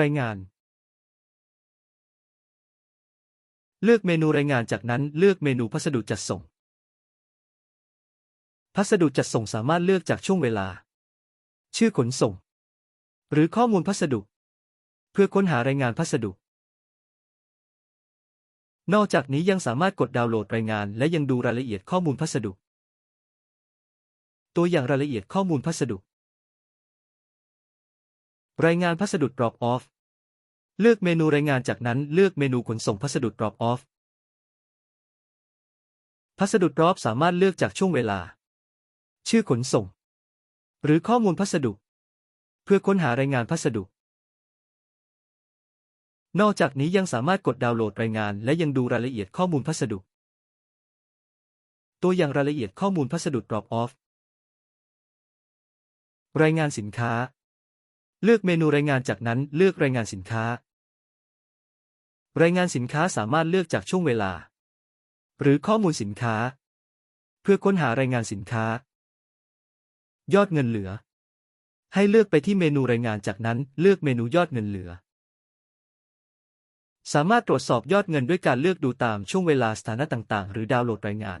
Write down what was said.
รายงาน เลือกเมนูรายงานจากนั้นเลือกเมนูพัสดุจัดส่ง พัสดุจัดส่งสามารถเลือกจากช่วงเวลา ชื่อขนส่ง หรือข้อมูลพัสดุ เพื่อค้นหารายงานพัสดุ นอกจากนี้ยังสามารถกดดาวน์โหลดรายงาน และยังดูรายละเอียดข้อมูลพัสดุ ตัวอย่างรายละเอียดข้อมูลพัสดุ รายงานพัสดุ drop off เลือกเมนูรายงานจากนั้นเลือกเมนูขนส่งพัสดุ drop off พัสดุ drop สามารถเลือกจากช่วงเวลา ชื่อขนส่ง หรือข้อมูลพัสดุ เพื่อค้นหารายงานพัสดุ นอกจากนี้ยังสามารถกดดาวน์โหลดรายงาน และยังดูรายละเอียดข้อมูลพัสดุ ตัวอย่างรายละเอียดข้อมูลพัสดุ drop off รายงานสินค้า เลือกเมนูรายงานจากนั้นเลือกรายงานสินค้า รายงานสินค้าสามารถเลือกจากช่วงเวลา หรือข้อมูลสินค้า เพื่อค้นหารายงานสินค้า ยอดเงินเหลือ ให้เลือกไปที่เมนูรายงานจากนั้นเลือกเมนูยอดเงินเหลือ สามารถตรวจสอบยอดเงินด้วยการเลือกดูตามช่วงเวลาสถานะต่าง ๆ หรือดาวน์โหลดรายงาน